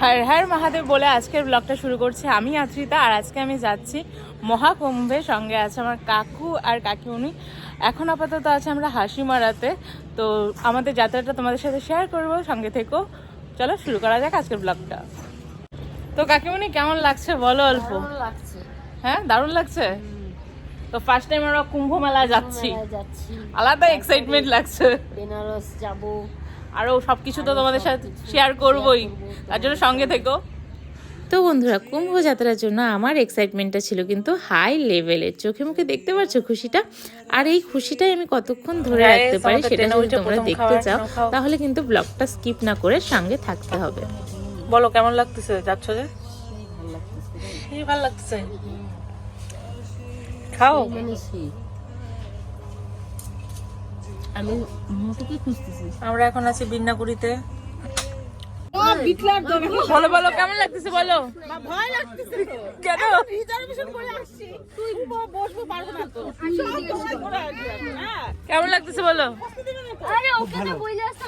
হর হর মহাদেব বলে আজকের ব্লগটা শুরু করছি আমি আত্রিতা আর আজকে আমি যাচ্ছি মহাকুম্ভে। সঙ্গে আছে আমার কাকু আর কাকিমণি। এখন আপাতত আছে আমরা হাসি মারাতে তো আমাদের যাত্রাটা তোমাদের সাথে শেয়ার করব সঙ্গে থেকো। চলো শুরু করা যাক আজকের ব্লগটা। তো কাকিমণি কেমন লাগছে? বলো অল্প। লাগছে। হ্যাঁ দারুণ লাগছে? তো ফার্স্ট টাইম আমরা কুম্ভ মেলা যাচ্ছি। যাচ্ছি। আলাদা এক্সাইটমেন্ট লাগছে। বেনারস যাব। আরও সব কিছু তো তোমাদের সাথে শেয়ার করবোই। তার জন্য সঙ্গে থেকো। তো বন্ধুরা কুম্ভ যাত্রার জন্য আমার এক্সাইটমেন্টটা ছিল কিন্তু হাই লেভেলের চোখে মুখে দেখতে পাচ্ছ খুশিটা? আর এই খুশিটাই আমি কতক্ষণ ধরে Guys, রাখতে পারি সেটা যদি তোমরা দেখতে চাও তাহলে কিন্তু ব্লগটা স্কিপ না করে সঙ্গে থাকতে হবে। বলো কেমন লাগতেছে? যাচ্ছ যে? ভালো লাগতেছে। কি ভালো লাগতেছে। খাও। মানে আমি মোটুকে খুঁজতেছি। আমরা এখন আছি বিন্নাকুড়িতে বলো বলো কেমন লাগতেছে বলো? ভয় লাগতেছে কেন? কেমন লাগতেছে বলো?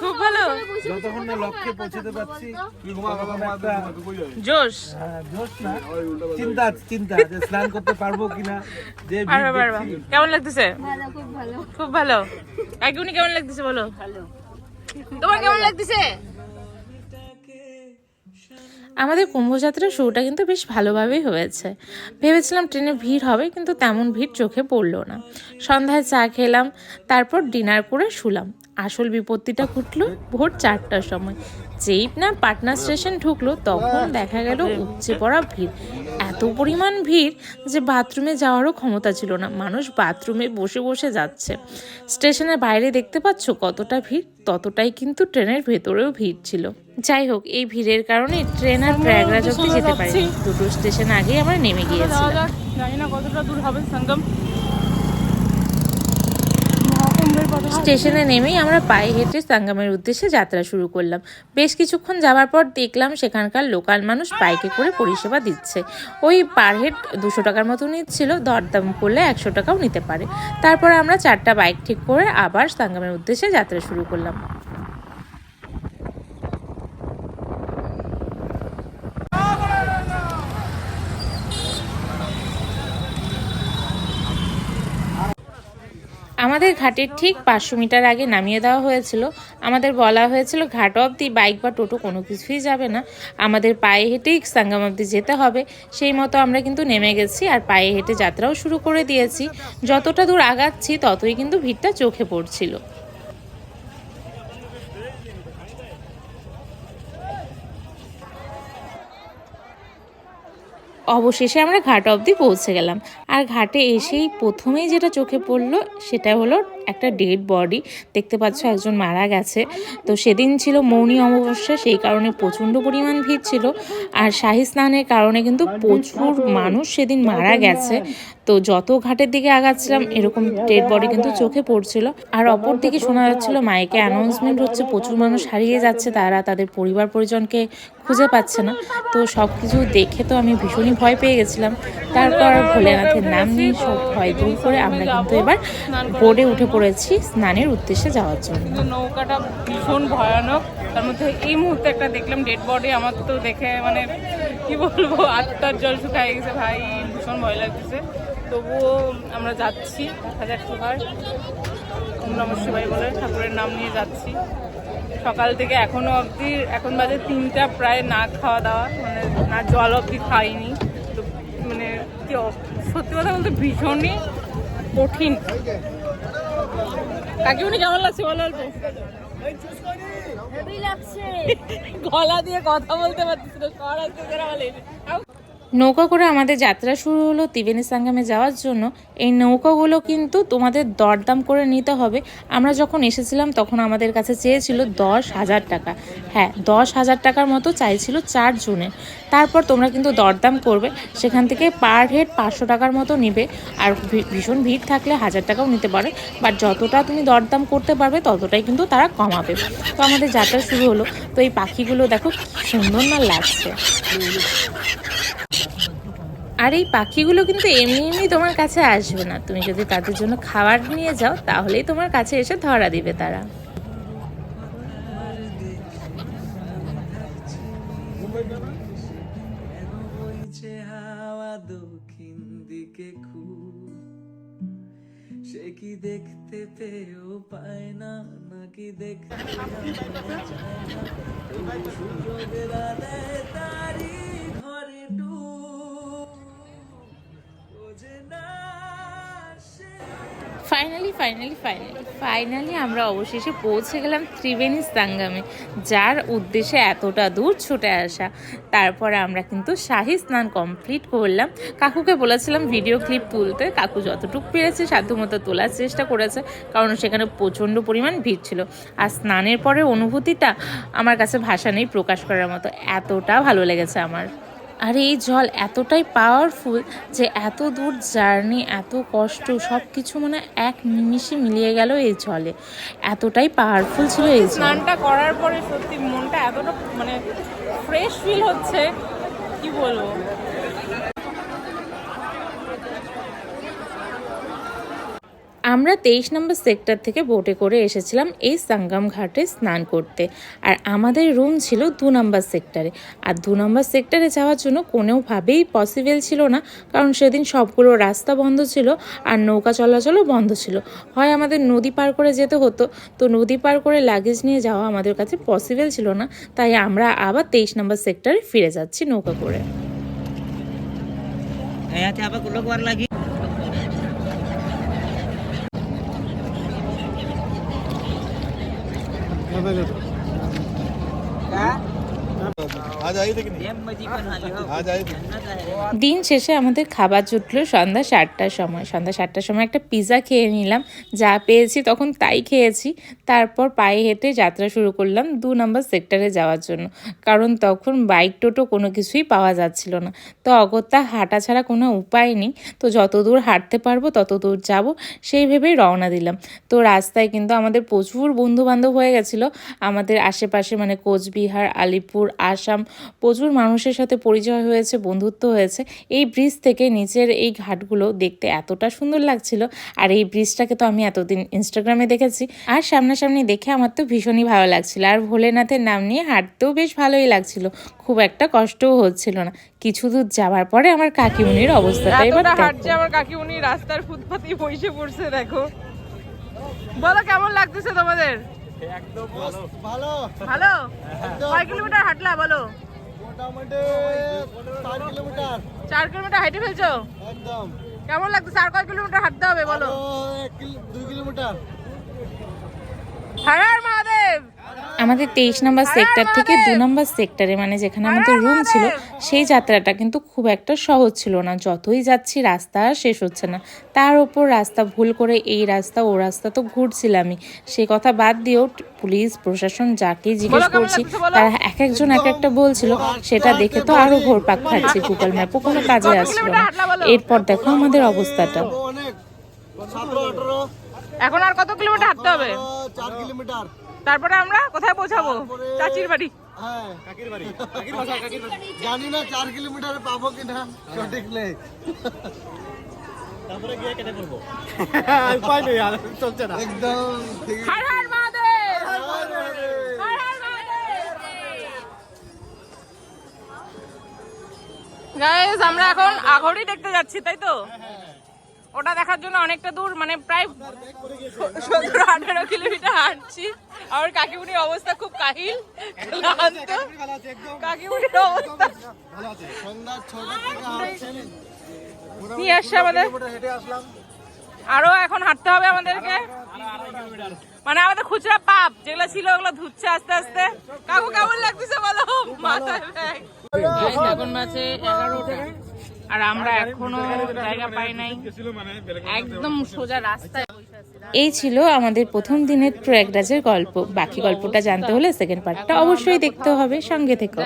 খুব ভালো যতক্ষণ না লক্ষ্যে পৌঁছতে পারছি জোশ। জোশ না। চিন্তা চিন্তা যে স্নান করতে পারব কিনা যে কেমন লাগতেছে? খুব ভালো। কাকিউনি কেমন লাগতেছে বলো? তোমার কেমন লাগতেছে? আমাদের কুম্ভযাত্রার শুরুটা কিন্তু বেশ ভালোভাবেই হয়েছে। ভেবেছিলাম ট্রেনে ভিড় হবে, কিন্তু তেমন ভিড় চোখে পড়ল না। সন্ধ্যায় চা খেলাম, তারপর ডিনার করে শুলাম। আসল বিপত্তিটা ঘটলো ভোর চারটার সময়। যেই না পাটনা স্টেশন ঢুকলো তখন দেখা গেল উপচে পড়া ভিড়। এত পরিমাণ ভিড় যে বাথরুমে যাওয়ারও ক্ষমতা ছিল না। মানুষ বাথরুমে বসে বসে যাচ্ছে। স্টেশনের বাইরে দেখতে পাচ্ছ কতটা ভিড়? ততটাই কিন্তু ট্রেনের ভেতরেও ভিড় ছিল। যাই হোক এই ভিড়ের কারণে ট্রেন আর প্রয়াগরাজ অব্দি যেতে পারি দুটো স্টেশন আগেই আমরা নেমে গিয়েছিলাম। জানি না কতটা দূর হবে সঙ্গম। স্টেশনে নেমেই আমরা পায়ে হেঁটে সাঙ্গামের উদ্দেশ্যে যাত্রা শুরু করলাম। বেশ কিছুক্ষণ যাওয়ার পর দেখলাম সেখানকার লোকাল মানুষ বাইকে করে পরিষেবা দিচ্ছে। ওই পার হেড দুশো টাকার মতো নিচ্ছিল, দরদাম করলে একশো টাকাও নিতে পারে। তারপর আমরা চারটা বাইক ঠিক করে আবার সাঙ্গামের উদ্দেশ্যে যাত্রা শুরু করলাম। আমাদের ঘাটের ঠিক পাঁচশো মিটার আগে নামিয়ে দেওয়া হয়েছিল। আমাদের বলা হয়েছিল, ঘাট অবধি বাইক বা টোটো কোনো কিছুই যাবে না। আমাদের পায়ে হেঁটেই সাঙ্গাম অবধি যেতে হবে। সেই মতো আমরা কিন্তু নেমে গেছি আর পায়ে হেঁটে যাত্রাও শুরু করে দিয়েছি। যতটা দূর আগাচ্ছি, ততই কিন্তু ভিড়টা চোখে পড়ছিল। অবশেষে আমরা ঘাট অবধি পৌঁছে গেলাম। আর ঘাটে এসেই প্রথমেই যেটা চোখে পড়ল, সেটা হলো একটা ডেড বডি। দেখতে পাচ্ছ একজন মারা গেছে। তো সেদিন ছিল মৌনী অমাবস্যা, সেই কারণে প্রচণ্ড পরিমাণ ভিড় ছিল। আর শাহী স্নানের কারণে কিন্তু প্রচুর মানুষ সেদিন মারা গেছে। তো যত ঘাটের দিকে আগাচ্ছিলাম, এরকম ডেড বডি কিন্তু চোখে পড়ছিল। আর অপর দিকে শোনা যাচ্ছিল, মাইকে অ্যানাউন্সমেন্ট হচ্ছে, প্রচুর মানুষ হারিয়ে যাচ্ছে, তারা তাদের পরিবার পরিজনকে খুঁজে পাচ্ছে না। তো সব কিছু দেখে তো আমি ভীষণই ভয় পেয়ে গেছিলাম। তারপর ভোলেনাথের নাম নিয়ে সব ভয় দূর করে আমরা কিন্তু এবার বোর্ডে উঠে পড়েছি স্নানের উদ্দেশ্যে যাওয়ার জন্য। নৌকাটা ভীষণ ভয়ানক। তার মধ্যে এই মুহূর্তে একটা দেখলাম ডেড বডি আমার তো দেখে মানে কি বলব, আত্মার জল শুকায় গেছে। ভাই, ভীষণ ভয় লাগতেছে। তবুও আমরা যাচ্ছি দেখা যাক হয় ওম নম শিবাই বলে ঠাকুরের নাম নিয়ে যাচ্ছি। সকাল থেকে এখনও অবধি এখন বাজে তিনটা প্রায় না খাওয়া দাওয়া মানে না জল অবধি খাইনি। তো মানে কি সত্যি কথা বলতে ভীষণই কঠিন। কাকিমনি কেমন লাগছে? বলো অল্প। গলা দিয়ে কথা বলতে পারতেছিল না বলে। নৌকা করে আমাদের যাত্রা শুরু হলো ত্রিবেণী সঙ্গমে যাওয়ার জন্য। এই নৌকাগুলো কিন্তু তোমাদের দরদাম করে নিতে হবে। আমরা যখন এসেছিলাম তখন আমাদের কাছে চেয়েছিল দশ হাজার টাকা। হ্যাঁ দশ হাজার টাকার মতো চাইছিল চারজনের তারপর তোমরা কিন্তু দরদাম করবে। সেখান থেকে পার হেড পাঁচশো টাকার মতো নেবে। আর ভীষণ ভিড় থাকলে হাজার টাকাও নিতে পারে। বাট যতটা তুমি দরদাম করতে পারবে ততটাই কিন্তু তারা কমাবে। তো আমাদের যাত্রা শুরু হলো। তো এই পাখিগুলো দেখো সুন্দর না লাগছে। আর এই পাখিগুলো কিন্তু এমনি এমনি তোমার কাছে আসবে না। তুমি যদি তাদের জন্য খাবার নিয়ে যাও, তাহলেই তোমার কাছে এসে ধরা দিবে তারা। দক্ষিণ দিকে সে দেখতে পেয়েও পায় না নাকি দেখতে ফাইনালি ফাইনালি ফাইনালি ফাইনালি আমরা অবশেষে পৌঁছে গেলাম ত্রিবেণী সাঙ্গামে, যার উদ্দেশ্যে এতটা দূর ছুটে আসা। তারপরে আমরা কিন্তু শাহি স্নান কমপ্লিট করলাম। কাকুকে বলেছিলাম ভিডিও ক্লিপ তুলতে। কাকু যতটুকু পেরেছে, সাধ্যমতো তোলার চেষ্টা করেছে, কারণ সেখানে প্রচণ্ড পরিমাণ ভিড় ছিল। আর স্নানের পরে অনুভূতিটা আমার কাছে ভাষা নেই, প্রকাশ করার মতো। এতটা ভালো লেগেছে আমার। আর এই জল এতটাই পাওয়ারফুল যে এত দূর জার্নি এত কষ্ট সব কিছু মানে এক নিমিষে মিলিয়ে গেল এই জলে। এতটাই পাওয়ারফুল ছিল এই স্নানটা করার পরে সত্যি মনটা এতটা মানে ফ্রেশ ফিল হচ্ছে, কি বলব? আমরা তেইশ নম্বর সেক্টর থেকে বোটে করে এসেছিলাম এই সাঙ্গাম ঘাটে স্নান করতে। আর আমাদের রুম ছিল দু নম্বর সেক্টরে। আর দু নম্বর সেক্টরে যাওয়ার জন্য কোনোভাবেই পসিবল ছিল না, কারণ সেদিন সবগুলো রাস্তা বন্ধ ছিল আর নৌকা চলাচলও বন্ধ ছিল। হয় আমাদের নদী পার করে যেতে হতো, তো নদী পার করে লাগেজ নিয়ে যাওয়া আমাদের কাছে পসিবল ছিল না, তাই আমরা আবার তেইশ নম্বর সেক্টরে ফিরে যাচ্ছি নৌকা করে। আবার haber ver. দিন শেষে আমাদের খাবার জুটলো সন্ধ্যা সাতটার সময়। সন্ধ্যা সাতটার সময় একটা পিৎজা খেয়ে নিলাম। যা পেয়েছি তখন তাই খেয়েছি। তারপর পায়ে হেঁটে যাত্রা শুরু করলাম দু নম্বর সেক্টরে যাওয়ার জন্য। কারণ তখন বাইক টোটো কোনো কিছুই পাওয়া যাচ্ছিল না। তো অগত্যা হাঁটা ছাড়া কোনো উপায় নেই। তো যত দূর হাঁটতে পারব তত দূর যাব। সেই ভেবেই রওনা দিলাম। তো রাস্তায় কিন্তু আমাদের প্রচুর বন্ধু বান্ধব হয়ে গেছিল। আমাদের আশেপাশে মানে কোচবিহার আলিপুর আসাম প্রচুর মানুষের সাথে পরিচয় হয়েছে বন্ধুত্ব হয়েছে। এই ব্রিজ থেকে নিচের এই ঘাটগুলো দেখতে এতটা সুন্দর লাগছিল। আর এই ব্রিজটাকে তো আমি এতদিন ইনস্টাগ্রামে দেখেছি। আর সামনাসামনি দেখে আমার তো ভীষণই ভালো লাগছিল। আর ভোলেনাথের নাম নিয়ে হাঁটতেও বেশ ভালোই লাগছিল। খুব একটা কষ্টও হচ্ছিল না। কিছু দূর যাওয়ার পরে আমার কাকিমুনির অবস্থাটা এবার হাঁটছে আমার কাকিমুনি রাস্তার ফুটপাতেই বসে পড়ছে দেখো। বলো কেমন লাগতেছে তোমাদের? ভালো। ভালো? কয় কিলোমিটার হাঁটলা বলো? চার কিলোমিটার। হাইটে ফেলছো? একদম। কেমন লাগছে? আর কয় কিলোমিটার হাঁটতে হবে বলো? দুই কিলোমিটার। হর হর মহাদেব আমাদের তেইশ নম্বর সেক্টর থেকে দু নম্বর সেক্টরে মানে যেখানে আমাদের রুম ছিল সেই যাত্রাটা কিন্তু খুব একটা সহজ ছিল না। যতই যাচ্ছি রাস্তা আর শেষ হচ্ছে না। তার ওপর রাস্তা ভুল করে এই রাস্তা ও রাস্তা তো ঘুরছিলামই। সে কথা বাদ দিয়েও পুলিশ প্রশাসন যাকে জিজ্ঞেস করছি তারা এক একজন এক একটা বলছিল। সেটা দেখে তো আরও ঘোরপাক খাচ্ছে গুগল ম্যাপও কোনো কাজে আসলো না। এরপর দেখো আমাদের অবস্থাটা। এখন আর কত কিলোমিটার হাঁটতে হবে? চার কিলোমিটার। তারপরে আমরা কোথায় পৌঁছাবো? চাচির বাড়ি। হ্যাঁ জানি না চার কিলোমিটারে পাবো কিনা সঠিক নেই। তারপরে গিয়ে কেটে পড়ব। উপায় নেই আর চলছে না। একদম ঠিক। হর হর মহাদেব! আছে। হর হর মহাদেব! গাইস আমরা এখন আঘড়ি দেখতে যাচ্ছি তাই তো? ওটা দেখার জন্য অনেকটা দূর মানে প্রায় সতেরো আঠেরো কিলোমিটার হাঁটছি। আমার কাকিমুনির অবস্থা খুব কাহিল, ক্লান্ত। কাকিমুনির অবস্থা। আছে নিয়ে আসছে আমাদের। আরও এখন হাঁটতে হবে আমাদেরকে। মানে আমাদের খুচরা পাপ, যেগুলো ছিল ওগুলো ধুচ্ছে আস্তে আস্তে। কাকু কেমন লাগতেছে বলো? মাথায় এখন মাসে এগারোটা। আর আমরা এখনও জায়গা পাই নাই। একদম সোজা রাস্তায় এই ছিল আমাদের প্রথম দিনের প্রয়াগরাজের গল্প। বাকি গল্পটা জানতে হলে সেকেন্ড পার্টটা অবশ্যই দেখতে হবে সঙ্গে থেকো।